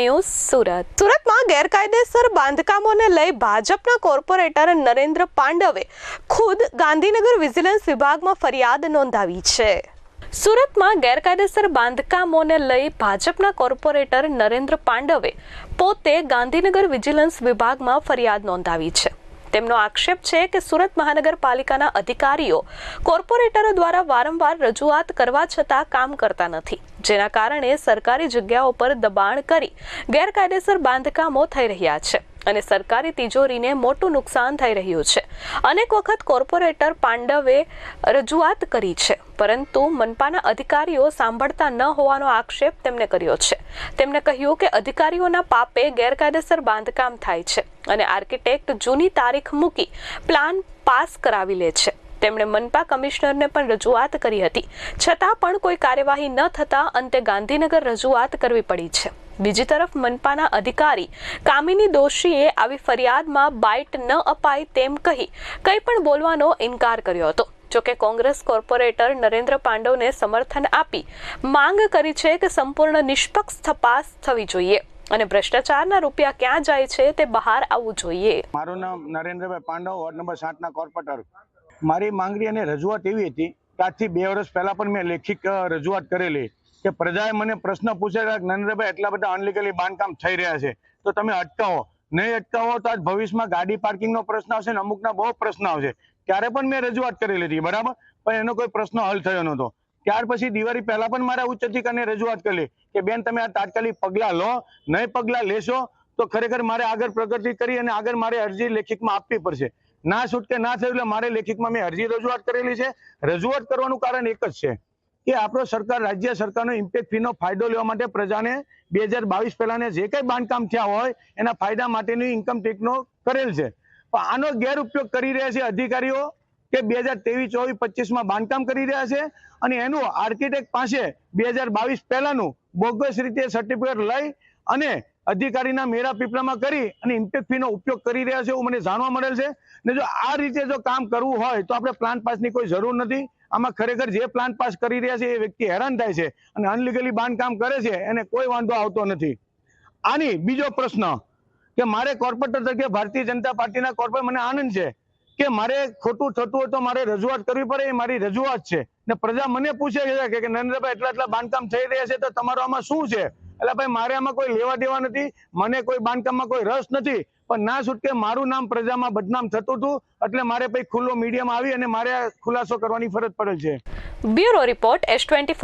News Surat. સુરતમાં ગેરકાયદેસર બાંધકામોને લઈ ભાજપના કોર્પોરેટર નરેન્દ્ર પાંડવે ખુદ ગાંધીનગર વિજિલન્સ વિભાગમાં ફરિયાદ નોંધાવી છે. સુરતમાં ગેરકાયદેસર બાંધકામોને લઈ ભાજપના કોર્પોરેટર નરેન્દ્ર પાંડવે પોતે ગાંધીનગર વિજિલન્સ વિભાગમાં ફરિયાદ નોંધાવી છે. તેમનો આક્ષેપ છે કે સુરત મહાનગરપાલિકાના અધિકારીઓ કોર્પોરેટરો દ્વારા વારંવાર રજૂઆત કરવા છતાં કામ કરતા નથી. જેના કારણે સરકારી જગ્યાઓ પર દબાણ કરી ગેરકાયદેસર બાંધકામો થઈ રહ્યા છે અને સરકારી તિજોરીને મોટું નુકસાન થઈ રહ્યું છે. અનેક વખત કોર્પોરેટર પાંડવે રજૂઆત કરી છે, પરંતુ મનપાના અધિકારીઓ સાંભળતા ન હોવાનો આક્ષેપ તેમણે કર્યો છે. તેમણે કહ્યું કે અધિકારીઓના પાપે ગેરકાયદેસર બાંધકામ થાય છે અને આર્કિટેક્ટ જૂની તારીખ મૂકી પ્લાન પાસ કરાવી લે છે. તેમણે મનપા કમિશનરને પણ રજૂઆત કરી હતી. છતાં પણ કોઈ કાર્યવાહી ન થતાં અંતે ગાંધીનગર રજૂઆત કરવી પડી છે. બીજી તરફ મનપાના અધિકારી કામિની દોશીએ આવી ફરિયાદમાં બાઇટ ન અપાય તેમ કહી કંઈ પણ બોલવાનો ઇનકાર કર્યો હતો. જોકે કોંગ્રેસ કોર્પોરેટર નરેન્દ્ર પાંડવને સમર્થન આપી માંગ કરી છે કે સંપૂર્ણ નિષ્પક્ષ તપાસ થવી જોઈએ અને ભ્રષ્ટાચારના રૂપિયા ક્યાં જાય છે તે બહાર આવવું જોઈએ. મારું નામ નરેન્દ્રભાઈ પાંડવ, વોર્ડ નંબર સાતના કોર્પોરેટર. મારી માંગણી અને રજૂઆત એવી હતી કે આજથી બે વર્ષ પહેલાં પણ મેં લેખિત રજૂઆત કરેલી કે પ્રજાએ મને પ્રશ્ન પૂછેલા કે નરેન્દ્રભાઈ એટલા બધા અનલીગલી બાંધકામ થઈ રહ્યા છે, તો તમે અટકાવો. નહીં અટકાવો તો આજ ભવિષ્યમાં ગાડી પાર્કિંગનો પ્રશ્ન આવશે ને અમુકના બહુ પ્રશ્ન આવશે. ત્યારે પણ મેં રજૂઆત કરેલી હતી, બરાબર? પણ એનો કોઈ પ્રશ્ન હલ થયો નહોતો. ત્યાર પછી દિવાળી પહેલા પણ મારા ઉચ્ચ અધિકારીને રજૂઆત કરી કે બેન તમે આ તાત્કાલિક પગલાં લો, નહીં પગલાં લેશો તો ખરેખર મારે આગળ પ્રગતિ કરી અને આગળ મારે અરજી લેખિતમાં આપવી પડશે. ના છૂટકે ના થયું એટલે મારે લેખિતમાં મેં અરજી રજૂઆત કરેલી છે. રજૂઆત કરવાનું કારણ એક જ છે કે આપણો સરકાર રાજ્ય સરકારનો ઇમ્પેક્ટ ફીનો ફાયદો લેવા માટે પ્રજાને બે હજાર બાવીસ પહેલાને જે કંઈ બાંધકામ થયા હોય એના ફાયદા માટેની ઇન્કમ ટેક્સનો કરેલ છે. પણ આનો ગેરઉપયોગ કરી રહ્યા છે અધિકારીઓ કે બે હજાર ત્રેવીસ, ચોવીસ, પચીસમાં બાંધકામ કરી રહ્યા છે અને એનું આર્કિટેક્ટ પાસે બે હજાર બાવીસ પહેલાનું બોગસ રીતે સર્ટિફિકેટ લઈ અને અધિકારીના મેળા પીપળામાં કરી અને ઇમ્પેક્ટ ફીનો ઉપયોગ કરી રહ્યા છે એવું મને જાણવા મળેલ છે. ને જો આ રીતે જો કામ કરવું હોય તો આપણે પ્લાન પાસની કોઈ જરૂર નથી. આમાં ખરેખર જે પ્લાન પાસ કરી રહ્યા છે એ વ્યક્તિ હેરાન થાય છે અને અનલીગલી બાંધકામ કરે છે એને કોઈ વાંધો આવતો નથી. આની બીજો પ્રશ્ન કે મારે કોર્પોરેટર તરીકે ભારતીય જનતા પાર્ટીના કોર્પોરેટ મને આનંદ છે કે મારે ખોટું થતું હોય તો મારે રજૂઆત કરવી પડે એ મારી રજૂઆત છે. ને પ્રજા મને પૂછે છે કે નરેન્દ્રભાઈ, એટલા એટલા બાંધકામ થઈ રહ્યા છે તો તમારો આમાં શું છે? એટલે ભાઈ, મારે આમાં કોઈ લેવા દેવા નથી, મને કોઈ બાંધકામમાં કોઈ રસ નથી, પણ ના છૂટકે મારું નામ પ્રજામાં બદનામ થતું હતું, એટલે મારે ભાઈ ખુલ્લો મીડિયામાં આવી અને મારે ખુલાસો કરવાની ફરજ પડે છે. Bureau report S twenty